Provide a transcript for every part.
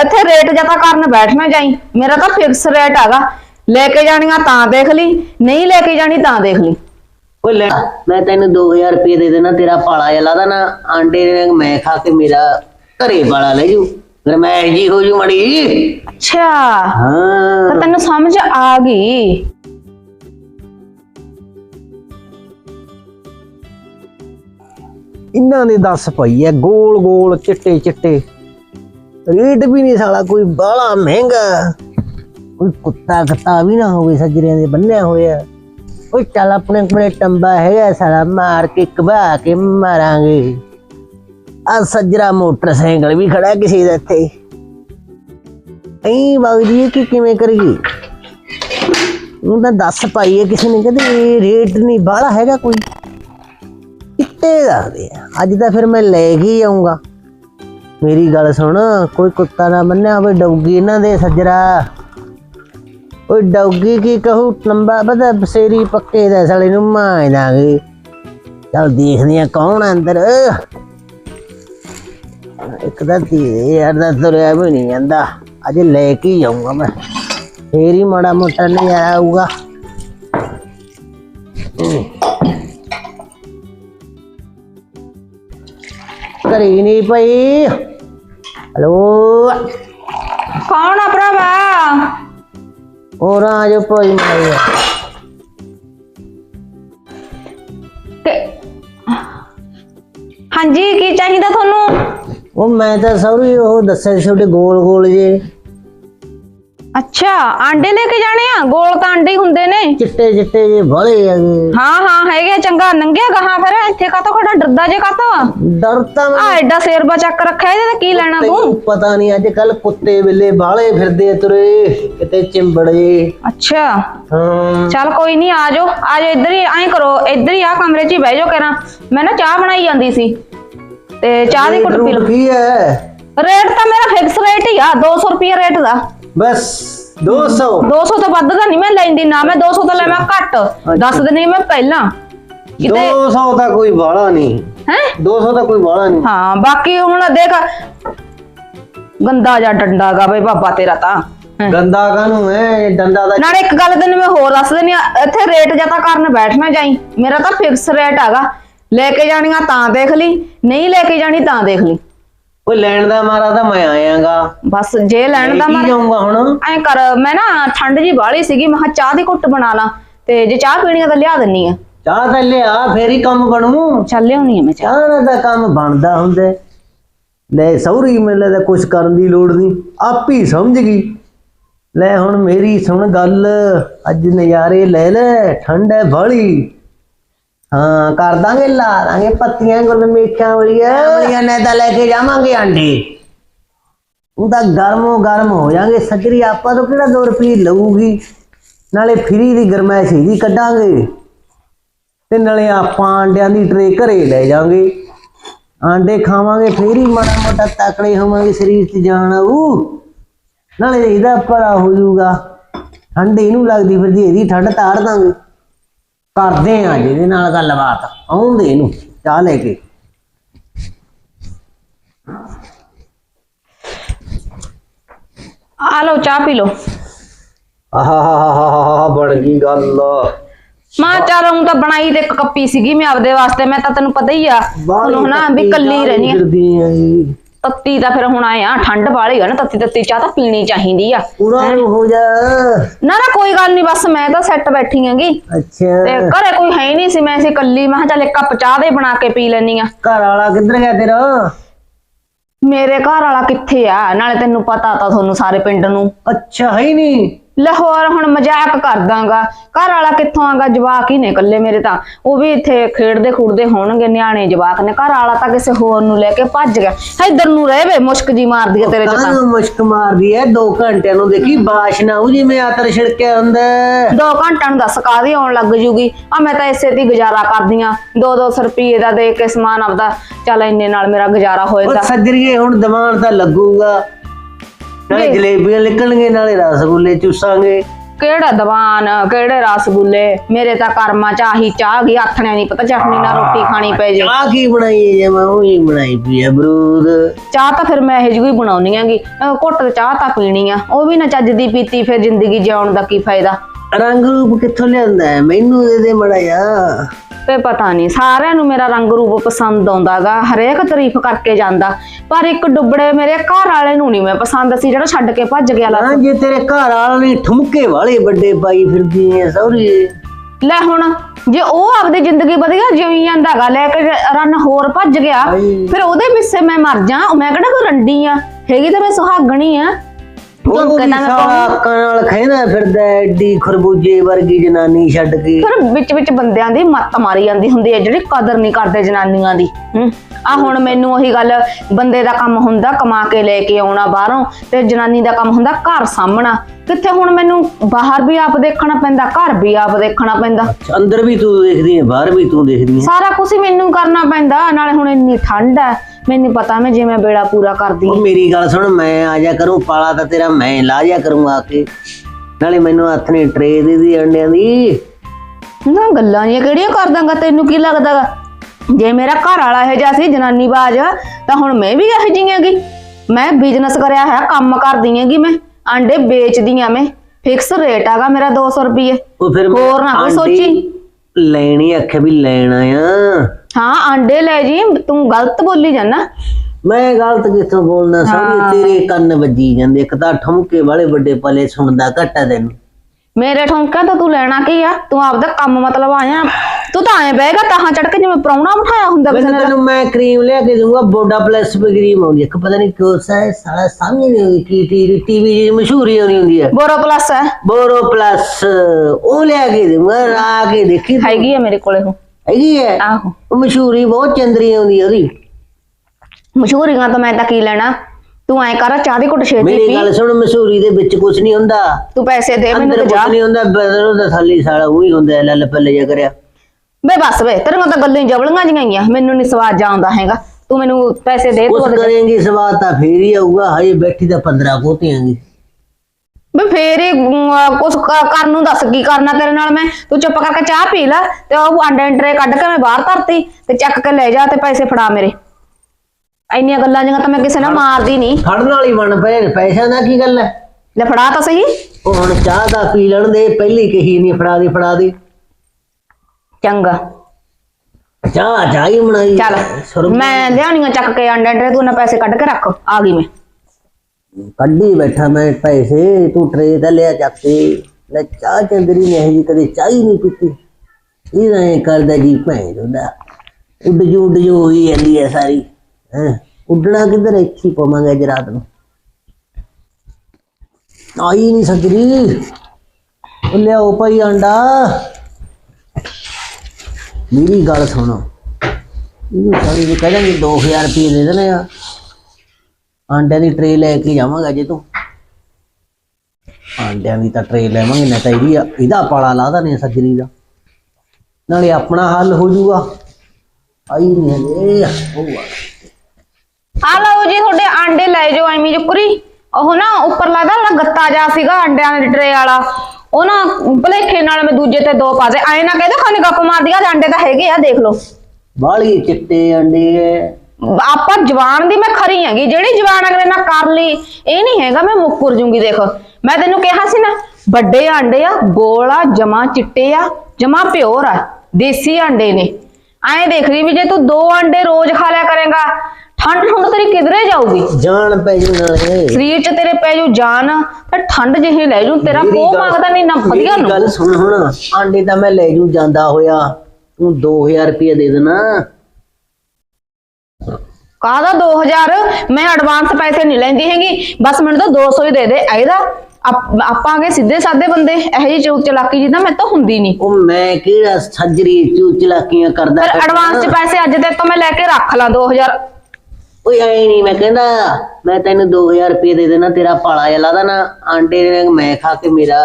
ਇੱਥੇ ਰੇਟ ਜਾਂ ਤਾਂ ਕਰਨ ਬੈਠ ਨਾ ਜਾਈ। ਮੇਰਾ ਤਾਂ ਫਿਕਸ ਰੇਟ ਹੈਗਾ। ਲੈ ਕੇ ਜਾਣੀਆਂ ਤਾਂ ਦੇਖ ਲਈ ਨਹੀਂ ਲੈ ਕੇ ਜਾਣੀ ਤਾਂ ਦੇਖ ਲਈ। ਓਏ ਲੈ। ਮੈਂ ਤੈਨੂੰ 2000 ਰੁਪਏ ਦੇ ਦੇਣਾ ਤੇਰਾ ਪਾਲਾ ਜਲਾ ਦਾ ਨਾ ਆਂਡੇ ਨੇ ਮੈਂ ਖਾ ਕੇ ਮੇਰਾ ਘਰੇ ਵਾਲਾ ਲੈ ਜੂ। ਫਿਰ ਮੈਂ ਜੀ ਹੋ ਜੂ ਮੜੀ ਅੱਛਾ। ਹਾਂ। ਤਾਂ ਤੈਨੂੰ ਸਮਝ ਆ ਗਈ। ਇਹਨਾਂ ਦੇ ਦੱਸ ਪਈ ਐ ਗੋਲ ਗੋਲ ਚਿੱਟੇ ਚਿੱਟੇ ਰੇਟ ਵੀ ਨਹੀਂ ਸਾਲਾ, ਕੋਈ ਬਾਲਾ ਮਹਿੰਗਾ। ਕੋਈ ਕੁੱਤਾ ਕੱਤਾ ਵੀ ਨਾ ਹੋਵੇ, ਸੱਜਰਿਆਂ ਦੇ ਬੰਨਿਆ ਹੋਇਆ। ਓਏ ਚੱਲ ਆਪਣੇ ਕੋਲੇ ਟੰਬਾ ਹੈਗਾ ਸਾਲਾ, ਮਾਰ ਕੇ ਕਬਾ ਕੇ ਮਾਰਾਂਗੇ। ਆ ਸੱਜਰਾ ਮੋਟਰਸਾਈਕਲ ਵੀ ਖੜਾ ਕਿਸੇ ਦਾ ਇੱਥੇ। ਐਂ ਵਗਦੀ ਕਿ ਕਿਵੇਂ ਕਰੀਏ? ਉਹ ਤਾਂ ਦੱਸ ਪਾਈਏ ਕਿਸੇ ਨੇ ਕਹਿੰਦੇ ਰੇਟ ਨਹੀਂ, ਬਾਹਲਾ ਹੈਗਾ ਕੋਈ। ਕਿੱਤੇ ਦੱਸਦੇ ਆ ਅੱਜ ਤਾਂ ਫਿਰ ਮੈਂ ਲੈ ਕੇ ਹੀ ਆਉਂਗਾ ਮੇਰੀ ਗੱਲ ਸੁਣ, ਕੋਈ ਕੁੱਤਾ ਨਾ ਮੰਨਿਆ ਹੋਵੇ, ਡੌਗੀ ਇਹਨਾਂ ਦੇ ਸੱਜਰਾ। ਓਏ ਡੌਗੀ ਕੀ ਕਹੂ, ਲੰਬਾ ਬਦਾ ਬਸੇਰੀ ਪੱਕੇ ਦਾ ਸਾਲੇ ਨੂੰ ਮਾਂ ਦਾਂਗੇ। ਚੱਲ ਦੇਖਦੇ ਆ ਕੌਣ ਆ ਅੰਦਰ। ਇੱਕ ਤਾਂ ਧੀਰੇ ਯਾਰ ਦਾ ਤੁਰਿਆ ਵੀ ਨਹੀਂ ਜਾਂਦਾ। ਅੱਜ ਲੈ ਕੇ ਹੀ ਮੈਂ। ਫੇਰ ਹੀ ਮਾੜਾ ਮੋਟਾ ਨਹੀਂ ਆਊਗਾ। ਘਰੇ ਨਹੀਂ ਪਈ। ਹਲੋ। ਕੌਣ ਆ ਭਰਾਵਾ? ਹੋਰ ਆ ਜੋ ਭਾਈ ਕਿ- ਹਾਂਜੀ ਕੀ ਚਾਹੀਦਾ ਤੁਹਾਨੂੰ? ਉਹ ਮੈਂ ਤਾਂ ਸੌਰੀ ਉਹ ਦੱਸਿਆ ਸੀ ਛੋਟੇ ਗੋਲ ਗੋਲ ਜੇ। ਅੱਛਾ ਆਂਡੇ ਲੈ ਕੇ ਜਾਣੇ ਆ? ਗੋਲ ਤਾਂ ਆਂਡੇ ਹੀ ਹੁੰਦੇ ਨੇ। ਚਿੱਟੇ ਚਿੱਟੇ ਜੇ ਭਲੇ ਹੈਗੇ ਹਾਂ ਹਾਂ ਹੈਗੇ ਆ, ਚੰਗਾ। ਨੰਗਿਆ ਗਾਹਾਂ ਫਿਰ? ਇੱਥੇ ਕਾਤੋਂ ਖੜਾ? ਡਰਦਾ ਜੇ ਕਾਤੋਂ ਡਰ ਤਾਂ ਆ ਐਡਾ ਸੇਰਬਾ ਚੱਕ ਰੱਖਿਆ ਇਹਦੇ ਤੇ ਕੀ ਲੈਣਾ ਤੂੰ? ਤੈਨੂੰ ਪਤਾ ਨਹੀਂ ਅੱਜ ਕੱਲ ਕੁੱਤੇ ਬਿੱਲੇ ਬਾਹਲੇ ਫਿਰਦੇ ਆ ਤੁਰੇ ਕਿਤੇ ਚਿੰਬੜ। ਅੱਛਾ। ਹਾਂ। ਚੱਲ ਕੋਈ ਨਹੀਂ ਆ ਜਾਓ। ਆ ਜਾਓ ਇੱਧਰ ਹੀ ਐਂ ਕਰੋ। ਇੱਧਰ ਹੀ ਆ ਕਮਰੇ 'ਚ ਹੀ ਬਹਿ ਜਾਓ ਕਰਾਂ। ਮੈਂ ਨਾ ਚਾਹ ਬਣਾਈ ਜਾਂਦੀ ਸੀ। ਤੇ ਚਾਹ ਦੀ ਘੁੱਟ ਪੀ ਲਓ। ਕੀ ਹੈ? ਰੇਟ ਤਾਂ ਮੇਰਾ ਫਿਕਸ ਰੇਟ ਹੀ ਆ 200 ਰੁਪਏ ਰੇਟ ਦਾ। ਬਸ। 200 200 ਤੋਂ ਵੱਧ ਤਾਂ ਨਹੀਂ ਮੈਂ ਲੈਂਦੀ ਨਾ ਮੈਂ 200 ਤੋਂ ਲੈਵਾਂ ਘੱਟ। ਦੱਸ ਦਿੰਦੀ ਮੈਂ ਪਹਿਲਾਂ। ਕਿਤੇ 200 ਤਾਂ ਕੋਈ ਬਾਹਲਾ ਨਹੀਂ। ਹੈ? 200 ਤਾਂ ਕੋਈ ਬਾਹਲਾ ਨਹੀਂ। ਹਾਂ ਬਾਕੀ ਹੁਣ ਦੇਖ ਗੰਦਾ ਜਾਂ ਡੰਡਾ ਗਾ ਬਈ ਬਾਬਾ ਤੇਰਾ ਤਾਂ। ਗੰਦਾ ਕਾਨੂੰ ਹੈ ਡੰਡਾ ਦਾ ਨਾਲੇ ਇੱਕ ਗੱਲ ਤੈਨੂੰ ਮੈਂ ਹੋਰ ਦੱਸ ਦਿੰਦੀ ਆ ਇੱਥੇ ਰੇਟ ਜਾਂ ਤਾਂ ਕਰਨ ਬੈਠ ਨਾ ਜਾਈ। ਮੇਰਾ ਤਾਂ ਫਿਕਸ ਰੇਟ ਹੈਗਾ। ਲੈ ਕੇ ਜਾਣੀਆਂ ਤਾਂ ਦੇਖ ਲਈ ਨਹੀਂ ਲੈ ਕੇ ਜਾਣੀ ਤਾਂ ਦੇਖ ਲਈ। ਓਏ ਲੈਣ ਦਾ ਮਾਰਾ ਤਾਂ ਮੈਂ ਆਇਆਗਾ। ਬਸ ਜੇ ਲੈਣ ਦਾ ਮੈਂ ਜਾਊਂਗਾ ਹੁਣ? ਐ ਕਰ ਮੈਂ ਨਾ ਠੰਡ ਜੀ ਬਾਹਲੀ ਸੀਗੀ ਮੈਂ ਕਿਹਾ ਚਾਹ ਦੀ ਘੁੱਟ ਬਣਾ ਲਾਂ ਤੇ ਜੇ ਚਾਹ ਪੀਣੀ ਆ ਤਾਂ ਲਿਆ ਦਿੰਨੀ ਆ। ਚਾਹ ਤਾਂ ਲਿਆ ਫੇਰ ਹੀ ਕੰਮ ਬਣੂ। ਚੱਲ ਲਿਆਉਣੀ ਆ ਮੈਂ ਚਾਹ। ਚਾਹ ਨਾਲ ਤਾਂ ਕੰਮ ਬਣਦਾ ਹੁੰਦਾ। ਲੈ ਸੌਰੀ ਮੈਨੂੰ ਲੱਗਦਾ ਕੁਝ ਕਰਨ ਦੀ ਲੋੜ ਨਹੀਂ। ਆਪ ਹੀ ਸਮਝ ਗਈ। ਲੈ ਹੁਣ ਮੇਰੀ ਸੁਣ ਗੱਲ ਅੱਜ ਨਜ਼ਾਰੇ ਲੈ ਲੈ ਠੰਡ ਹੈ ਬਾਲੀ ਹਾਂ ਕਰ ਦਾਂਗੇ ਲਾ ਦਾਂਗੇ ਪੱਤੀਆਂ ਗੁੱਲ ਮੇਖਾਂ ਵਾਲੀਆਂ ਵਾਲੀਆਂ ਨੇ ਤਾਂ ਲੈ ਕੇ ਜਾਵਾਂਗੇ ਆਂਡੇ ਉਹ ਤਾਂ ਗਰਮੋ ਗਰਮ ਹੋ ਜਾਾਂਗੇ ਸੱਜਰੀ ਆਪਾਂ ਤੋਂ ਕਿਹੜਾ 2 ਰੁਪਏ ਲਊਗੀ? ਨਾਲੇ ਫਰੀ ਦੀ ਗਰਮੈਸ਼ ਇਹਦੀ ਕੱਢਾਂਗੇ। ਤੇ ਨਾਲੇ ਆਪਾਂ ਆਂਡਿਆਂ ਦੀ ਟਰੇ ਘਰੇ ਲੈ ਜਾਾਂਗੇ ਆਂਡੇ ਖਾਵਾਂਗੇ ਫੇਰ ਹੀ ਮਾੜਾ ਮੋਟਾ ਤਕੜੇ ਹੋਵਾਂਗੇ ਸਰੀਰ 'ਚ ਜਾਨ ਆਊ। ਨਾਲੇ ਇਹਦਾ ਭਲਾ ਹੋ ਜਾਊਗਾ। ਠੰਡ ਇਹਨੂੰ ਲੱਗਦੀ ਫਿਰਦੀ ਇਹਦੀ ਠੰਡ ਤਾਰ ਦਾਂਗੇ। ਕਰਦੇ ਆ ਜਿਹਦੇ ਨਾਲ ਗੱਲਬਾਤ ਆਉਂਦੇ ਇਹਨੂੰ ਚਾਹ ਲੈ ਕੇ। ਆ ਲਓ ਚਾਹ ਪੀ ਲਓ। ਆਹਾਹਾਹਾਹਾ ਬਣ ਗਈ ਗੱਲ। ਮਾਂ ਚੱਲ ਹੁਣ ਤਾਂ ਬਣਾਈ ਤੇ ਇੱਕ ਕੱਪੀ ਸੀਗੀ ਮੈਂ ਆਪਦੇ ਵਾਸਤੇ ਮੈਂ ਤਾਂ ਤੈਨੂੰ ਪਤਾ ਹੀ ਆ। ਹੁਣ ਹਨਾ ਵੀ ਕੱਲੀ ਰਹਿਣੀ ਆ। ਫਿਰਦੀ ਆ ਜੀ। ਤੱਤੀ ਤਾਂ ਫਿਰ ਹੁਣ ਆਏ ਆ ਠੰਡ ਵਾਲੀ ਆ ਨਾ ਤੱਤੀ ਤੱਤੀ ਚਾਹ ਤਾਂ ਪੀਣੀ ਚਾਹੀਦੀ ਆ। ਪੂਰਾ ਨੂੰ ਹੋ ਜਾ। ਨਾ ਨਾ ਕੋਈ ਗੱਲ ਨਹੀਂ ਬਸ ਮੈਂ ਤਾਂ ਸੈੱਟ ਬੈਠੀ ਆਂਗੀ ਤੇ ਅੱਛਾ ਘਰੇ ਕੋਈ ਹੈ ਹੀ ਨਹੀਂ ਸੀ ਮੈਂ ਸੀ ਕੱਲੀ ਮੈਂ ਕਿਹਾ ਚੱਲ ਇੱਕ ਕੱਪ ਚਾਹ ਦੇ ਬਣਾ ਕੇ ਪੀ ਲੈਣੀ ਆ। ਘਰ ਵਾਲਾ ਕਿੱਧਰ ਗਿਆ ਤੇਰਾ? ਮੇਰੇ ਘਰ ਵਾਲਾ ਕਿੱਥੇ ਆ? ਨਾਲੇ ਤੈਨੂੰ ਪਤਾ ਤਾਂ ਤੁਹਾਨੂੰ ਸਾਰੇ ਪਿੰਡ ਨੂੰ। ਅੱਛਾ ਹੈ ਹੀ ਨਹੀਂ ਲਾਹੌਰ ਹੁਣ ਮਜ਼ਾਕ ਕਰਦਾਗਾ। ਘਰ ਵਾਲਾ ਕਿੱਥੋਂ ਆਗਾ? ਜਵਾਕ ਹੀ ਨੇ ਇਕੱਲੇ ਮੇਰੇ ਤਾਂ। ਉਹ ਵੀ ਇੱਥੇ ਖੇਡਦੇ ਖੁੱਡਦੇ ਹੋਣਗੇ ਨਿਆਣੇ ਜਵਾਕ ਨੇ। ਘਰ ਵਾਲਾ ਤਾਂ ਕਿਸੇ ਹੋਰ ਨੂੰ ਲੈ ਕੇ ਭੱਜ ਗਿਆ। ਇੱਧਰ ਨੂੰ ਰਹਿ ਵੇ ਮੁਸ਼ਕ ਜੀ ਮਾਰਦੀ ਆ ਤੇਰੇ ਚ ਤਾਂ। ਮੁਸ਼ਕ ਮਾਰਦੀ ਐ? 2 ਘੰਟਿਆਂ ਨੂੰ ਦੇਖੀ ਬਾਸ਼ ਨਾ ਉਹ ਜਿਵੇਂ ਆਤਰ ਛਿੜਕਿਆ ਹੁੰਦਾ ਹੈ। ਦੋ ਘੰਟਿਆਂ ਨੂੰ ਦੱਸ ਕਾਹਦੀ ਆਉਣ ਲੱਗ ਜੂਗੀ? ਆ ਮੈਂ ਤਾਂ ਇਸੇ ਤੇ ਹੀ ਗੁਜ਼ਾਰਾ ਕਰਦੀ ਆ। 2-200 ਰੁਪਏ ਦਾ ਦੇ ਕੇ ਸਮਾਨ ਆਪਦਾ। ਚੱਲ ਇੰਨੇ ਨਾਲ ਮੇਰਾ ਗੁਜ਼ਾਰਾ ਹੋ ਉਹ ਜਾਂਦਾ ਸੱਜਰੀਏ ਹੁਣ ਦਿਮਾਗ ਤਾਂ ਲੱਗੂਗਾ। ਨਾਲੇ। ਜਲੇਬੀਆਂ ਨਿਕਲਣਗੇ ਨਾਲੇ ਰਸਗੁੱਲੇ ਚੂਸਾਂਗੇ। ਕਿਹੜਾ ਦੀਵਾਨ ਕਿਹੜੇ ਰਸਗੁੱਲੇ? ਮੇਰੇ ਤਾਂ ਕਰਮਾਂ ਚ ਆਹੀ ਚਾਹ ਗਈ ਆਥਣੇ ਨਹੀਂ ਪਤਾ ਚਟਨੀ ਨਾਲ ਰੋਟੀ ਖਾਣੀ ਪੈ ਜੇ। ਚਾਹ ਕੀ ਬਣਾਈ ਜੇ ਮੈਂ ਉਹੀ ਬਣਾਈ ਪਈ ਹੈ ਬਰੂਦ ਚਾਹ ਤਾਂ ਫਿਰ ਮੈਂ ਇਹ ਜਿਹੀ ਬਣਾਉਣੀ ਆਂਗੀ। ਘੁੱਟ ਚਾਹ ਤਾਂ ਪੀਣੀ ਆ ਉਹ ਵੀ ਨਾ ਚੱਜ ਦੀ ਪੀਤੀ ਫਿਰ ਜ਼ਿੰਦਗੀ ਜਿਉਣ ਦਾ ਕੀ ਫਾਇਦਾ? ਰੰਗ ਰੂਪ ਕਿੱਥੋਂ ਲਿਆਂਦਾ ਹੈ? ਮੈਨੂੰ ਦੇ ਦੇ ਮੜਾਇਆ ਤੇ ਪਤਾ ਨਹੀਂ ਸਾਰਿਆਂ ਨੂੰ ਮੇਰਾ ਰੰਗ ਰੂਪ ਪਸੰਦ ਆਉਂਦਾਗਾ ਹਰੇਕ ਤਾਰੀਫ ਕਰਕੇ ਜਾਂਦਾ। ਪਰ ਇੱਕ ਡੁੱਬੜੇ ਮੇਰੇ ਘਰ ਵਾਲੇ ਨੂੰ ਨਹੀਂ ਮੈਂ ਪਸੰਦ ਸੀ ਜਿਹੜਾ ਛੱਡ ਕੇ ਭੱਜ ਗਿਆ ਲਾ ਨਾ ਜੇ ਤੇਰੇ ਘਰ ਵਾਲੇ ਨੇ ਠੁਮਕੇ ਵਾਲੇ ਵੱਡੇ ਪਾਈ ਫਿਰਦੀ ਐ ਸੌਰੀ। ਲੈ ਹੁਣ ਜੇ ਉਹ ਆਪਦੀ ਜ਼ਿੰਦਗੀ ਵਧੀਆ ਜਿਉਂ ਜਾਂਦਾਗਾ ਲੈ ਕੇ ਰਨ ਹੋਰ ਭੱਜ ਗਿਆ ਹਾਏ। ਫਿਰ ਉਹਦੇ ਪਿੱਛੇ ਮੈਂ ਮਰ ਜਾ ਮੈਂ ਕਿਹੜਾ ਕੋਈ ਰੰਡੀ ਆ? ਹੈਗੀ ਤਾਂ ਮੈਂ ਸੁਹਾਗਣੀ ਆ। ਉਹ ਕਹਿੰਦਾ ਮੈਂ ਸਾਲਾ ਅੱਖਾਂ ਨਾਲ ਖੈਨਾ ਫਿਰਦਾ ਹੈ, ਐਡੀ ਖਰਬੂਜੇ ਵਰਗੀ ਜਨਾਨੀ ਛੱਡ ਕੇ। ਫਿਰ ਵਿੱਚ ਵਿੱਚ ਬੰਦਿਆਂ ਦੀ ਮੱਤ ਮਾਰੀ ਜਾਂਦੀ ਹੁੰਦੀ ਹੈ ਜਿਹੜੀ ਕਦਰ ਨਹੀਂ ਕਰਦੇ ਜਨਾਨੀਆਂ ਦੀ। ਆ ਹੁਣ ਮੈਨੂੰ ਉਹੀ ਗੱਲ ਬੰਦੇ ਦਾ ਕੰਮ ਹੁੰਦਾ ਕਮਾ ਕੇ ਲੈ ਕੇ ਆਉਣਾ ਬਾਹਰੋਂ ਤੇ ਜਨਾਨੀ ਦਾ ਕੰਮ ਹੁੰਦਾ ਘਰ ਸਾਂਭਣਾ। ਕਿੱਥੇ ਹੁਣ ਮੈਨੂੰ ਬਾਹਰ ਵੀ ਆਪ ਦੇਖਣਾ ਪੈਂਦਾ ਘਰ ਵੀ ਆਪ ਦੇਖਣਾ ਪੈਂਦਾ। ਅੰਦਰ ਵੀ ਤੂੰ ਦੇਖਦੀ ਹੈ ਬਾਹਰ ਵੀ ਤੂੰ ਦੇਖਦੀ ਹੈ। ਸਾਰਾ ਕੁਝ ਹੀ ਮੈਨੂੰ ਕਰਨਾ ਪੈਂਦਾ ਨਾਲੇ ਹੁਣ ਇੰਨੀ ਠੰਡ ਹੈ। ਮੈਨੂੰ ਪਤਾ ਮੈਂ ਜਿਵੇਂ ਬੇੜਾ ਪੂਰਾ ਕਰਦੀ। ਉਹ ਮੇਰੀ ਗੱਲ ਸੁਣ ਮੈਂ ਆ ਜਾ ਕਰੂੰ ਪਾਲਾ ਤਾਂ ਤੇਰਾ ਮੈਂ ਲਾ ਜਾ ਕਰੂੰ ਆ ਕੇ। ਨਾਲੇ ਮੈਨੂੰ ਹੱਥ ਨੇ ਟਰੇ ਦੇ ਦੀ ਅੰਡਿਆਂ ਦੀ। ਨਾ ਗੱਲਾਂ ਇਹ ਕਿਹੜੀਆਂ ਕਰ ਦਾਂਗਾ ਤੈਨੂੰ ਕੀ ਲੱਗਦਾਗਾ ਜੇ ਮੇਰਾ ਘਰ ਵਾਲਾ ਇਹ ਜਿਹਾ ਸੀ ਜਨਾਨੀ ਬਾਜ ਤਾਂ ਹੁਣ ਮੈਂ ਵੀ ਇਹੋ ਜਿਹੀ ਹੈਗੀ। ਮੈਂ ਬਿਜ਼ਨਸ ਕਰਿਆ ਹੈ ਕੰਮ ਕਰਦੀ ਹੈਗੀ ਮੈਂ ਆਂਡੇ ਵੇਚਦੀ ਆ ਮੈਂ। ਫਿਕਸ ਰੇਟ ਹੈਗਾ ਮੇਰਾ 200 ਰੁਪਏ ਉਹ ਫਿਰ ਹੋਰ ਨਾ ਕੋਈ ਆਂਟੀ ਸੋਚੀ। ਲੈਣੀ ਅੱਖੇ ਵੀ ਲੈਣਾ ਆ ਹਾਂ ਆਂਡੇ ਲੈ ਜੀ ਤੂੰ ਗਲਤ ਬੋਲੀ ਜਾਨਾ। ਮੈਂ ਗਲਤ ਕਿੱਥੋਂ ਬੋਲਣਾ? ਸਾਰੀ ਤੇਰੇ ਕੰਨ ਵੱਜੀ ਜਾਂਦੇ ਇੱਕ ਤਾਂ ਠੁਮਕੇ ਵਾਲੇ ਵੱਡੇ ਪਲੇ ਸੁਣਦਾ ਘਟਾ ਤੈਨੂੰ। ਮੇਰੇ ਠੋਂਕਿਆਂ ਤਾਂ ਤੂੰ ਲੈਣਾ ਕੀ ਆ? ਤੂੰ ਆਪਦਾ ਕੰਮ ਮਤਲਬ ਆਇਆ। ਤੂੰ ਤਾਂ ਐ ਬਹਿਗਾ ਤਾਹਾਂ ਚੜ ਕੇ ਜਿਵੇਂ ਪ੍ਰਾਹੁਣਾ ਬਿਠਾਇਆ ਹੁੰਦਾ ਕਿਸੇ ਨੇ ਤੈਨੂੰ ਮੈਂ ਕਰੀਮ ਲਿਆ ਕੇ ਦੂੰਗਾ ਬੋਡਾ ਪਲੱਸ ਵੀ ਕਰੀਮ ਆਉਂਦੀ ਹੈ ਇੱਕ ਪਤਾ ਨਹੀਂ ਕਿਉਂ ਸਾ ਹੈ, ਸਾਲਾ ਸਮਝ ਨਹੀਂ ਆਉਂਦੀ ਕੀ ਟੀਵੀ ਟੀਵੀ ਦੀ ਮਸ਼ਹੂਰ ਹੋਣੀ ਹੁੰਦੀ ਹੈ ਬੋਰੋ ਪਲੱਸ ਹੈ। ਬੋਰੋ ਪਲੱਸ ਉਹ ਲਿਆ ਕੇ ਦੂੰਗਾ ਆ ਕੇ ਦੇਖੀ ਤੂੰ। ਹੈਗੀ ਆ ਮੇਰੇ ਕੋਲੇ ਉਹ। ਹੈਗੀ ਹੈ ਆਹੋ। ਉਹ ਮਸ਼ਹੂਰੀ ਬਹੁਤ ਚੰਦਰੀ ਆਉਂਦੀ ਹੈ ਉਹਦੀ। ਮਸ਼ਹੂਰੀਆਂ ਤਾਂ ਮੈਂ ਤਾਂ ਕੀ ਲੈਣਾ? ਤੂੰ ਐ ਕਰ ਚਾਹ ਦੀ ਘੁੱਟ ਛੇਤੀ ਮੇਰੀ ਪੀ। ਗੱਲ ਸੁਣ ਮਸ਼ਹੂਰੀ ਦੇ ਵਿੱਚ ਕੁਝ ਨਹੀਂ ਹੁੰਦਾ। ਤੂੰ ਪੈਸੇ ਦੇ ਮੈਨੂੰ ਅੰਦਰ ਤੇ ਕੁਝ ਜਾ। ਨਹੀਂ ਹੁੰਦਾ ਬਦਲੋ ਦਾ ਥੱਲੇ ਸਾਲਾ ਉਹੀ ਹੁੰਦਾ ਹੈ, ਲੱਲ ਪੱਲੇ ਜਿਹਾ ਕਰਿਆ। ਬੇ ਬਸ ਵੇ ਤੇਰੀਆਂ ਤਾਂ ਗੱਲਾਂ ਹੀ ਜਬਲੀਆਂ ਜੀਆਂ ਗਈਆਂ ਮੈਨੂੰ ਨਹੀਂ ਸਵਾਦ ਜਾਉਂਦਾ ਹੈਗਾ। ਤੂੰ ਮੈਨੂੰ ਪੈਸੇ ਦੇ ਤੂੰ ਉਸ ਉਹਦੇ- ਕਰੇਂਗੀ ਸਵਾਦ ਤਾਂ ਫੇਰ ਹੀ ਆਊਗਾ। ਹਜੇ ਬੈਠੀ ਤਾਂ 15 ਕੋਤੀਆਂਗੀ ਬੇ ਫੇਰ ਹੀ ਅਮ, ਕੁਛ ਕ- ਕਰਨ ਨੂੰ ਦੱਸ ਕੀ ਕਰਨਾ ਤੇਰੇ ਨਾਲ ਮੈਂ। ਤੂੰ ਚੁੱਪ ਕਰਕੇ ਚਾਹ ਪੀ ਲੈ ਤੇ ਉਹ ਆਂਡੇ ਟਰੇ ਕੱਢ ਕੇ ਮੈਂ ਬਾਹਰ ਧਰਤੀ ਤੇ ਚੱਕ ਕੇ ਲੈ ਜਾ ਤੇ ਪੈਸੇ ਫੜਾ ਮੇਰੇ। ਇੰਨੀਆਂ ਗੱਲਾਂ ਜੀਆਂ ਤਾਂ ਮੈਂ ਕਿਸੇ ਨਾਲ ਮਾਰਦੀ ਨਹੀਂ। ਖੜਨ ਵਾਲੀ ਬਣ ਪਏ ਪੈਸਿਆਂ ਦਾ ਕੀ ਗੱਲ ਹੈ? ਲੈ ਫੜਾ ਤਾਂ ਸਹੀ। ਉਹ ਹੁਣ ਚਾਹ ਦਾ ਪੀ ਲੈਣ ਦੇ ਪਹਿਲੀ ਕਹੀ ਨਹੀਂ ਫੜਾ ਦੇ ਫੜਾ ਦੇ। ਚੰਗਾ। ਚਾਹ ਚਾਹ ਬਣਾਈ। ਚੱਲ ਸੁਰਮ ਮੈਂ ਲਿਆਉਣੀਆਂ ਚੱਕ ਕੇ ਆਂਡੇ ਟਰੇ ਤੂੰ ਨਾ ਪੈਸੇ ਕੱਢ ਕੇ ਰੱਖ ਆ ਗਈ ਮੈਂ। ਕੱਢੀ ਬੈਠਾ ਮੈਂ ਪੈਸੇ ਤੂੰ ਟਰੇ ਦਾ ਲਿਆ ਚੱਕ ਕੇ। ਲੈ ਚਾਹ ਚੰਦਰੀ ਨੇ ਹਜੇ ਕਦੇ ਚਾਹ ਹੀ ਨਹੀਂ ਪੀਤੀ। ਇਹ ਐ ਕਰਦਾ ਜੀ ਭੈਣ ਉਹਦਾ। ਉੱਡ ਜੂ ਉੱਡ ਜੂ ਹੋਈ ਜਾਂਦੀ ਹੈ ਸਾਰੀ। ਉੱਡਣਾ ਕਿੱਧਰ ਇੱਥੇ ਹੀ ਪਵਾਂਗੇ ਅੱਜ ਰਾਤ ਨੂੰ। ਆਈ ਨਹੀਂ ਸੱਜਰੀ। ਉਹ ਲਿਆਓ ਭਾਈ ਆਂਡਾ। ਮੇਰੀ ਗੱਲ ਸੁਣੋ। ਇਹਨੂੰ ਸਾਰੀ ਨੂੰ ਕਹਿ 2000 ਰੁਪਏ ਦੇ ਦੇਣੇ ਆ। ਆਂਡਿਆਂ ਦੀ ਟਰੇ ਲੈ ਕੇ ਜਾਵਾਂਗਾ ਜੇ ਤੂੰ। ਆਂਡਿਆਂ ਦੀ ਤਾਂ ਟਰੇ ਲੈਵਾਂਗੇ ਨਾ ਤਾਂ ਇਹਦੀ ਇਹਦਾ ਪਾਲਾ ਲਾ ਦਨੇ ਸੱਜਰੀ ਦਾ। ਨਾਲੇ ਆਪਣਾ ਹੱਲ ਹੋ ਜਾਊਗਾ। ਆਈ ਨਹੀਂ ਹਲੇ ਹੋਊਗਾ ਆ ਲਓ ਜੀ ਤੁਹਾਡੇ ਆਂਡੇ ਲੈ ਜਾਓ ਐਵੇਂ ਜੁਕਰੀ ਉਹ ਨਾ ਉੱਪਰ ਲੱਗਦਾ ਨਾ ਗੱਤਾ ਜਾ ਸੀਗਾ ਅੰਡਿਆਂ ਦੇ ਟਰੇ ਵਾਲਾ। ਉਹ ਨਾ ਭਲੇਖੇ ਨਾਲ ਮੈਂ ਦੂਜੇ ਤੇ ਦੋ ਪਾਸੇ ਐ ਨਾ ਕਹਿੰਦੇ ਖਾਣੇ ਗੱਪ ਮਾਰਦੀ ਆ ਅੰਡੇ ਤਾਂ ਹੈਗੇ ਆ ਦੇਖ ਲਓ। ਬਾਲੀ ਚਿੱਟੇ ਅੰਡੇ ਐ। ਆਪਾਂ ਜਵਾਨ ਦੀ ਮੈਂ ਖਰੀ ਹੈਗੀ ਜਿਹੜੀ ਜਵਾਨ ਅਗਲੇ ਨਾਲ ਕਰ ਲਈ ਇਹ ਨਹੀਂ ਹੈਗਾ ਮੈਂ ਮੁੱਕਰ ਜੂੰਗੀ ਦੇਖ। ਮੈਂ ਤੈਨੂੰ ਕਿਹਾ ਸੀ ਨਾ ਵੱਡੇ ਆਂਡੇ ਆ ਗੋਲ ਜਮਾ ਚਿੱਟੇ ਆ ਜਮਾ ਪਿਓਰ ਆ ਦੇਸੀ ਆਂਡੇ ਨੇ। ਐਂ ਦੇਖ ਲਈ ਵੀ ਜੇ ਤੂੰ ਦੋ ਆਂਡੇ ਰੋਜ਼ ਖਾ ਲਿਆ ਕਰੇਗਾ ਠੰਡ ਠੰਡ ਤੇਰੀ ਕਿਧਰੇ ਜਾਊਗੀ? ਜਾਣ ਪੈ ਜੂ ਨਾਲੇ। ਸਰੀਰ 'ਚ ਤੇਰੇ ਪੈ ਜੂ ਜਾਨ ਤੇ ਠੰਡ ਜਿਹੀ ਲੈ ਜੂ ਤੇਰਾ ਮੇਰੀ ਕੋਹ ਗੱਲ- ਮੰਗਦਾ ਨਹੀਂ ਨਾ ਵਧੀਆ ਮੇਰੀ ਨੂੰ। ਗੱਲ ਸੁਣ ਹੁਣ ਆਂਡੇ ਤਾਂ ਮੈਂ ਲੈ ਜੂ ਜਾਂਦਾ ਹੋਇਆ। ਤੂੰ 2000 ਰੁਪਏ ਦੇ ਦੇਣਾ। ਕਾਹਦਾ 2000 ਮੈਂ ਐਡਵਾਂਸ ਪੈਸੇ ਨਹੀਂ ਲੈਂਦੀ ਹੈਗੀ। ਬਸ ਮੈਨੂੰ ਤਾਂ 200 ਹੀ ਦੇ ਦੇ ਇਹਦਾ ਆਪ- ਆਪਾਂ ਆਗੇ ਸਿੱਧੇ ਸਾਦੇ ਬੰਦੇ ਇਹੋ ਜਿਹੀ ਚੌਕ ਚਲਾਕੀ ਜੀ ਤਾਂ ਮੈਂ ਤਾਂ ਹੁੰਦੀ ਨਹੀਂ। ਉਹ ਮੈਂ ਕਿਹੜਾ ਸੱਜਰੀ ਚੂ ਚਲਾਕੀਆਂ ਕਰਦਾ ਪਰ ਫਿਰਦਾ? ਐਡਵਾਂਸ ਚ ਪੈਸੇ ਅੱਜ ਤੋਂ ਮੈਂ ਲੈ ਕੇ ਰੱਖ ਲਾਂ 2000 ਓਏ ਐ ਨਹੀਂ ਮੈਂ ਕਹਿੰਦਾ ਮੈਂ ਤੈਨੂੰ 2000 ਰੁਪਏ ਦੇ ਦੇਣਾ ਤੇਰਾ ਪਾਲਾ ਜਿਹਾ ਲਾ ਦੇਣਾ। ਆਂਡੇ ਨੇ ਮੈਂ ਖਾ ਕੇ ਮੇਰਾ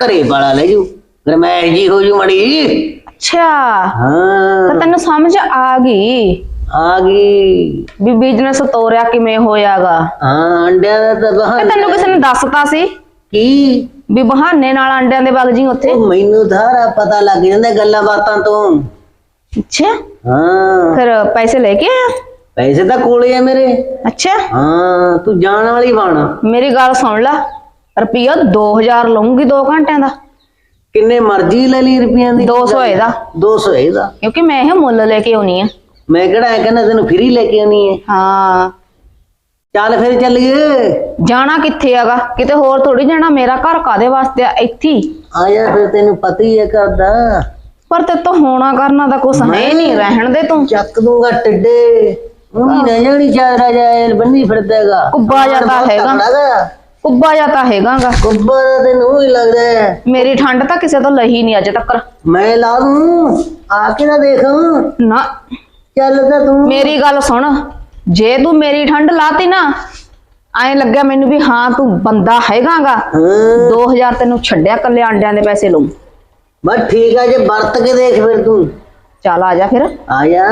ਘਰੇ ਪਾਲਾ ਲੈ ਜੂ। ਫਿਰ ਮੈਂ ਇਹ ਜੀ ਹੋ ਜੂ ਮੜੀ ਅੱਛਾ। ਹਾਂ। ਤੈਨੂੰ ਸਮਝ ਆ ਗਈ। ਆ ਗਈ। ਵੀ ਬਿਜ਼ਨਸ ਤੋਰਿਆ ਕਿਵੇਂ ਹੋਇਆਗਾ। ਹਾਂ ਅੰਡਿਆਂ ਦਾ ਤਾਂ ਤੇ ਬਹਾਨਾ ਤੈਨੂੰ ਕਿਸੇ ਨੇ ਦੱਸਤਾ ਸੀ? ਕੀ? ਵੀ ਬਹਾਨੇ ਨਾਲ ਅੰਡਿਆਂ ਦੇ ਵਗ ਜੀ ਉੱਥੇ। ਉਹ ਮੈਨੂੰ ਸਾਰਾ ਪਤਾ ਲੱਗ ਜਾਂਦਾ ਗੱਲਾਂ ਬਾਤਾਂ ਤੋਂ। ਅੱਛਾ। ਹਾਂ। ਫਿਰ ਪੈਸੇ ਲੈ ਕੇ ਆਇਆ? ਪੈਸੇ ਤਾਂ ਕੋਲੇ ਆ ਮੇਰੇ। ਅੱਛਾ। ਹਾਂ ਤੂੰ ਜਾਣ ਵਾਲੀ ਬਣ ਮੇਰੀ ਗੱਲ ਸੁਣ ਲੈ ਰੁਪਈਆ 2000 ਲਵਾਂਗੀ 2 ਘੰਟਿਆਂ ਦਾ। ਕਿੰਨੇ ਮਰਜ਼ੀ ਲੈ ਲਈ ਰੁਪਈਆਂ ਦੀ। 200 ਇਹਦਾ 200 ਇਹਦਾ ਕਿਉਂਕਿ ਮੈਂ ਇਹ ਮੁੱਲ ਲੈ ਕੇ ਆਉਣੀ ਆ। ਮੈਂ ਕਿਹੜਾ ਇਹ ਕਹਿੰਦਾ ਤੈਨੂੰ ਫ੍ਰੀ ਲੈ ਕੇ ਆਉਣੀ ਹੈ। ਹਾਂ। ਚੱਲ ਫਿਰ ਚੱਲੀਏ ਜਾਣਾ ਕਿੱਥੇ ਹੈਗਾ? ਕਿਤੇ ਹੋਰ ਥੋੜੀ ਜਾਣਾ ਮੇਰਾ ਘਰ ਕਾਦੇ ਵਾਸਤੇ ਆ? ਇੱਥੇ ਹੀ। ਆ ਜਾ ਫਿਰ ਤੈਨੂੰ ਪਤਾ ਹੀ ਹੈ ਕਰਦਾ ਪਰ ਤੇ ਤੋਂ ਹੋਣਾ ਕਰਨਾ ਤਾਂ ਕੁਛ ਹੈ ਨਹੀਂ ਰਹਿਣ ਦੇ ਤੂੰ। ਚੱਕ ਦੂੰਗਾ ਟਿੱਡੇ। ਉਹ ਵੀ ਨਾ ਜਾਣੀ ਚਾਦਰਾ ਜਾਇਲ ਬੰਨੀ ਫਿਰਦਾਗਾ ਕੁੱਬਾ ਜਿਹਾ ਤਾਂ ਹੈਗਾ। ਕੁੱਬਾ ਜਾਂ ਤਾਂ ਹੈਗਾਗਾ। ਕੁੱਬਾ ਦਾ ਤੈਨੂੰ ਹੀ ਲੱਗਦਾ ਹੈ। ਮੇਰੀ ਠੰਡ ਤਾਂ ਕਿਸੇ ਤੋਂ ਲਹੀ ਨਹੀਂ ਅੱਜ ਤੱਕ ਮੈਂ ਲਾ ਦੂੰ। ਆ ਕੇ ਨਾ ਦੇਖ। ਨਾ। ਚੱਲ ਤਾਂ ਤੂੰ। ਮੇਰੀ ਗੱਲ ਸੁਣ। ਜੇ ਤੂੰ ਮੇਰੀ ਠੰਡ ਲਾਤੀ ਨਾ ਐਂ ਲੱਗਿਆ ਮੈਨੂੰ ਵੀ ਹਾਂ ਤੂੰ ਬੰਦਾ ਹੈਗਾਗਾ। ਹਾਂ। 2000 ਤੈਨੂੰ ਛੱਡਿਆ ਕੱਲੇ ਆਂਡਿਆਂ ਦੇ ਪੈਸੇ ਲਊ। ਬਸ ਠੀਕ ਆ ਜੇ ਵਰਤ ਕੇ ਦੇਖ ਫਿਰ ਤੂੰ। ਚੱਲ ਆ ਜਾ ਫਿਰ। ਆ ਜਾ।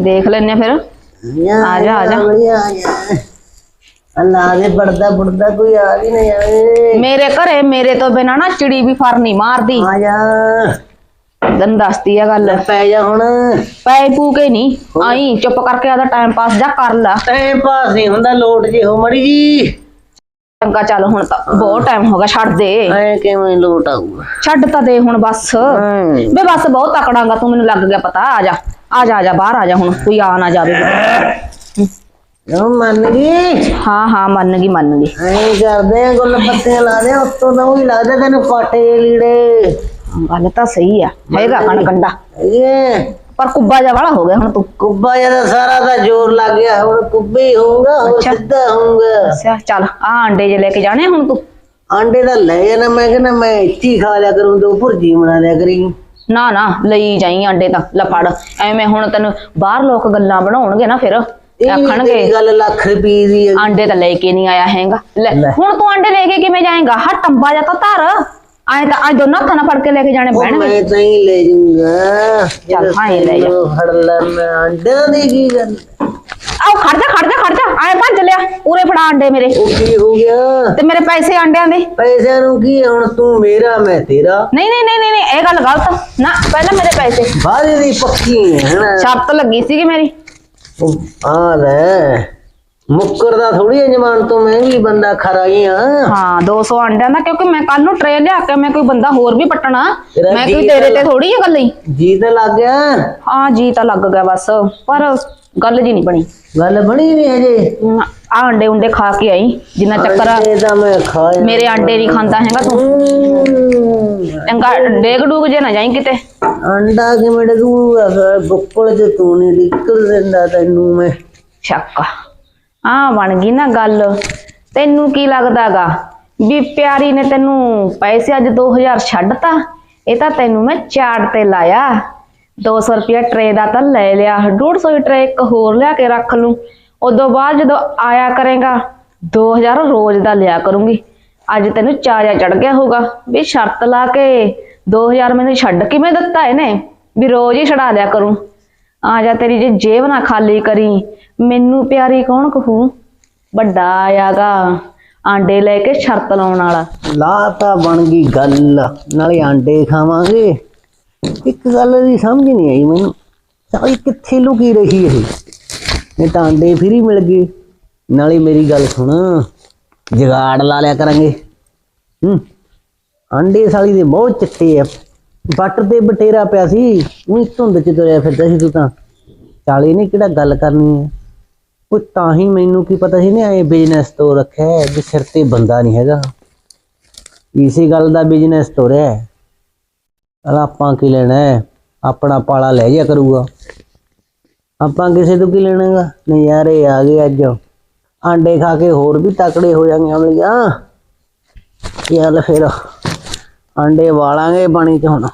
ਦੇਖ ਲੈਨੇ ਫਿਰ। ਆ ਜਾ, ਆ ਜਾ। ਅੱਲਾ ਦੇ ਪੜਦਾ ਪੜਦਾ ਕੋਈ ਆ ਵੀ ਨਹੀਂ ਆਏ ਮੇਰੇ ਘਰੇ ਮੇਰੇ ਤੋਂ ਬਿਨਾ ਨਾ ਚਿੜੀ ਵੀ ਫਰ ਨਹੀਂ ਮਾਰਦੀ। ਆ ਜਾ। ਤੈਨੂੰ ਦੱਸਦੀ ਆ ਗੱਲ। ਪੈ ਜਾ ਹੁਣ। ਪੈ ਪੂ ਕੇ ਨਹੀਂ ਆਈ ਚੁੱਪ ਕਰਕੇ ਆਦਾ ਟਾਈਮ ਪਾਸ ਜਾ ਕਰ ਲੈ। ਟਾਈਮ ਪਾਸ ਨਹੀਂ ਹੁੰਦਾ ਲੋਟ ਜੇ ਹੋ ਮੜੀ ਜੀ। ਚੰਗਾ ਚੱਲ ਹੁਣ ਤਾਂ ਬਹੁਤ ਟਾਈਮ ਹੋ ਗਿਆ ਛੱਡ ਦੇ। ਐ ਕਿਵੇਂ ਲੋਟ ਆਊਗਾ? ਛੱਡ ਤਾਂ ਦੇ ਹੁਣ ਬਸ। ਬੇ ਬਸ ਬਹੁਤ ਤਕੜਾਂਗਾ ਤੂੰ ਮੈਨੂੰ ਲੱਗ ਗਿਆ ਪਤਾ ਆ ਜਾ ਆ ਜਾ ਆ ਜਾ ਬਾਹਰ ਆ ਜਾ ਹੁਣ ਕੋਈ ਆ ਨਾ ਜਾਵੇ। ਉਹ ਮੰਨ ਗਈ? ਹਾਂ ਹਾਂ ਮੰਨ ਗਈ ਮੰਨ ਗਈ। ਐਂ ਕਰਦੇ ਆ ਗੁੱਲ ਪੱਤੀਆਂ ਲਾ ਦੇ ਉੱਤੋਂ ਤਾਂ ਉਹੀ ਲੱਗਦਾ ਤੈਨੂੰ ਜਿਹੇ ਲੀੜੇ। ਗੱਲ ਤਾਂ ਸਹੀ ਆ ਹੈਗਾ ਕਣ ਕੰਡਾ। ਇਹ ਪਰ ਕੁੱਬਾ ਜਾ ਵਾਲਾ ਹੋ ਗਿਆ ਹੁਣ ਤੂੰ। ਕੁੱਬਾ ਜਿਹਾ ਸਾਰਾ ਦਾ ਜ਼ੋਰ ਲੱਗ ਗਿਆ ਹੁਣ ਕੁੱਬੇ ਹੀ ਹੋਊਗਾ ਹੋਰ ਅੱਛਾ। ਸਿੱਧਾ ਹੋਊਗਾ। ਅੱਛਾ ਚੱਲ ਆ ਅੰਡੇ ਜੇ ਲੈ ਕੇ ਜਾਣੇ ਹੁਣ ਤੂੰ। ਆਂਡੇ ਦਾ ਲੈ ਜਾਣਾ ਮੈਂ ਕਹਿੰਦਾ ਮੈਂ ਇੱਥੇ ਹੀ ਖਾ ਲਿਆ ਕਰੂੰ ਦੋ ਭੁਰਜੀ ਬਣਾ ਲਿਆ ਕਰੀ। ਨਾ ਨਾ ਲਈ ਜਾਈ ਅੰਡੇ ਤਾਂ ਲੈ ਫੜ। ਐਵੇਂ ਹੁਣ ਤੈਨੂੰ ਬਾਹਰ ਲੋਕ ਗੱਲਾਂ ਬਣਾਉਣਗੇ ਨਾ ਫਿਰ ਇਹ ਆਖਣਗੇ। ਤੇਰੀ ਗੱਲ ਲੱਖ ਰੁਪਏ ਦੀ ਹੈ ਆਂਡੇ ਤਾਂ ਲੈ ਕੇ ਨਹੀਂ ਆਇਆ ਹੈਗਾ। ਲੈ ਲੈ। ਹੁਣ ਤੂੰ ਆਂਡੇ ਲੈ ਕੇ ਕਿਵੇਂ ਜਾਏਗਾ? ਹਾਂ ਟੰਬਾ ਜਾਂ ਤਾਂ ਧਰ। ਆਏ ਤਾਂ ਅੱਜ ਦੋਨਾਂ ਹੱਥਾਂ ਨਾਲ ਫੜ ਕੇ ਲੈ ਕੇ ਜਾਣੇ ਉਹ ਪੈਣਗੇ। ਮੈਂ ਤਾਂ ਹੀ ਲੈ ਜਾਊਂਗਾ। ਚੱਲ ਹਾਂ ਲੈ ਜਾ। ਤੈਨੂੰ ਫੜ ਲੈਣਾ ਆਂਡਿਆਂ ਦੀ ਕੀ ਗੱਲ? ਆਓ ਖੜ ਜਾ ਖੜ ਜਾ ਖੜ ਜਾ। ਆਏ ਭੱਜ ਲਿਆ। ਪੂਰੇ ਫੜਾ ਅੰਡੇ ਮੇਰੇ। ਉਹ ਕੀ ਹੋ ਗਿਆ? ਤੇ ਮੇਰੇ ਪੈਸੇ ਅੰਡਿਆਂ ਦੇ। ਪੈਸਿਆਂ ਨੂੰ ਕੀ ਹੈ, ਹੁਣ ਤੂੰ ਮੇਰਾ ਮੈਂ ਤੇਰਾ। ਨਹੀਂ ਨਹੀਂ ਨਹੀਂ ਨਹੀਂ ਨਹੀਂ, ਇਹ ਗੱਲ ਗਲਤ ਨਾ ਪਹਿਲਾਂ ਮੇਰੇ ਪੈਸੇ। ਬਾਹਰ ਦੀ ਪੱਕੀ ਹੈ ਨਾ ਸ਼ਰਤ ਲੱਗੀ ਸੀਗੀ ਮੇਰੀ। ਉਹ ਆ ਲੈ। ਮੁੱਕਰਦਾ ਥੋੜੀ ਜਮਾਨ ਤੋਂ ਮੈਂ ਵੀ ਬੰਦਾ ਖਰਾ ਹੀ ਆ ਹਾਂ 200 ਅੰਡਿਆਂ ਦਾ ਕਿਉਂਕਿ ਮੈਂ ਕੱਲ ਨੂੰ ਟ੍ਰੇ ਲਿਆ ਕੇ ਮੈਂ ਕੋਈ ਬੰਦਾ ਹੋਰ ਵੀ ਪਟਣਾ। ਤੇਰਾ ਮੈਂ ਕੋਈ ਜੀ ਤੇਰੇ ਤੇ ਤਾਂ- ਥੋੜੀ ਗੱਲ ਹੀ ਜੀ ਤਾਂ ਲੱਗ ਗਿਆ। ਹਾਂ ਜੀ ਤਾਂ ਲੱਗ ਗਿਆ ਬਸ ਪਰ ਗੱਲ ਜੀ ਨਹੀਂ ਬਣੀ। ਗੱਲ ਬਣੀ ਨਹੀਂ ਹਜੇ। ਆ ਅੰਡੇ ਉਂਡੇ ਖਾ ਕੇ ਆਈ ਜਿੰਨਾ ਚੱਕਰ ਆ, ਤਾਂ ਮੈਂ ਮੇਰੇ ਅੰਡੇ ਨਹੀਂ ਖਾਂਦਾ ਹੈਗਾ ਤੂੰ। ਚੰਗਾ ਡੇਗ ਡੂਗ ਜੇ ਨਾ ਜਾਈ ਕਿਤੇ। ਅੰਡਾ ਕਿਵੇਂ ਡਗੂਗਾ ਫਿਰ ਬੁੱਕਲ ਚ ਤੂੰ ਨਹੀਂ ਨਿਕਲ ਦਿੰਦਾ ਤੈਨੂੰ ਮੈਂ। ਸ਼ੱਕ ਆ ਬਣ ਗਈ ਨਾ ਗੱਲ। ਤੈਨੂੰ ਕੀ ਲੱਗਦਾਗਾ? ਵੀ ਪਿਆਰੀ ਨੇ ਤੈਨੂੰ ਪੈਸੇ ਅੱਜ 2000 ਛੱਡਤਾ, ਇਹ ਤਾਂ ਤੈਨੂੰ ਮੈਂ ਚਾੜ ਤੇ ਲਾਇਆ। 200 ਰੁਪਇਆ ਟਰੇ ਦਾ ਤਾਂ ਲੈ ਲਿਆ 150 ਟਰੇ ਇੱਕ ਹੋਰ ਲਿਆ ਕੇ ਰੱਖ ਲੂੰ। ਉਦੋਂ ਬਾਅਦ ਜਦੋਂ ਆਇਆ ਕਰੇਗਾ 2000 ਰੋਜ਼ ਦਾ ਲਿਆ ਕਰੂੰਗੀ। ਅੱਜ ਤੈਨੂੰ ਚਾਜਾ ਚੜ ਗਿਆ ਹੋਊਗਾ। ਵੀ ਸ਼ਰਤ ਲਾ ਕੇ 2000 ਮੈਨੂੰ ਛੱਡ ਕਿਵੇਂ ਦਿੱਤਾ ਇਹਨੇ? ਵੀ ਰੋਜ਼ ਹੀ ਛਡਾ ਲਿਆ ਕਰੂੰ। ਆ ਜਾ ਤੇਰੀ ਜੇ ਜੇਬ ਨਾ ਖਾਲੀ ਕਰੀ, ਮੈਨੂੰ ਪਿਆਰੀ ਕੌਣ ਕਹੂ? ਵੱਡਾ ਆਇਆਗਾ, ਆਂਡੇ ਲੈ ਕੇ ਸ਼ਰਤ ਲਾਉਣ ਵਾਲਾ। ਲਾ ਤਾਂ ਬਣ ਗਈ ਗੱਲ, ਨਾਲੇ ਆਂਡੇ ਖਾਵਾਂਗੇ। ਇੱਕ ਗੱਲ ਦੀ ਸਮਝ ਨਹੀਂ ਆਈ ਮੈਨੂੰ। ਸਾਲੀ ਕਿੱਥੇ ਲੁਕੀ ਰਹੀ ਇਹ? ਇਹ ਤਾਂ ਆਂਡੇ ਫਰੀ ਮਿਲ ਗਏ। ਨਾਲੇ ਮੇਰੀ ਗੱਲ ਸੁਣ, ਜਗਾੜ ਲਾ ਲਿਆ ਕਰਾਂਗੇ। ਹੂੰ, ਆਂਡੇ ਸਾਲੀ ਦੇ ਬਹੁਤ ਚਿੱਟੇ ਆ। ਬੱਟ ਤੇ ਬਟੇਰਾ ਪਿਆ ਸੀ, ਉਹੀ ਧੁੰਦ ਚ ਤੁਰਿਆ ਫਿਰਦਾ ਸੀ ਤੂੰ ਤਾਂ। ਚਾਲੀ ਨੇ ਕਿਹੜਾ ਗੱਲ ਕਰਨੀ ਹੈ? ਉਹ ਤਾਂ ਹੀ ਮੈਨੂੰ ਕੀ ਪਤਾ ਸੀ ਨੇ ਐ ਬਿਜ਼ਨਸ ਤੋਂ ਰੱਖਿਆ ਹੈ, ਵੀ ਸਿਰ ਤੇ ਬੰਦਾ ਨਹੀਂ ਹੈਗਾ। ਇਸੇ ਗੱਲ ਦਾ ਬਿਜ਼ਨਸ ਤੋਰਿਆ ਹੈ। ਅਲ ਆਪਾਂ ਕੀ ਲੈਣਾ ਹੈ? ਆਪਣਾ ਪਾਲਾ ਲੈ ਜਾ ਕਰੂਗਾ। ਆਪਾਂ ਕਿਸੇ ਤੋਂ ਕੀ ਲੈਣਾਗਾ? ਨਜ਼ਾਰੇ ਆ ਗਏ ਅੱਜ। ਆਂਡੇ ਖਾ ਕੇ ਹੋਰ ਵੀ ਤਕੜੇ ਹੋ ਜਾਣਗੇ ਅਮਲੀਆ। ਚੱਲ ਫਿਰ। ਆਂਡੇ ਵਾਲਾਂਗੇ ਪਾਣੀ ਚ ਹੁਣ।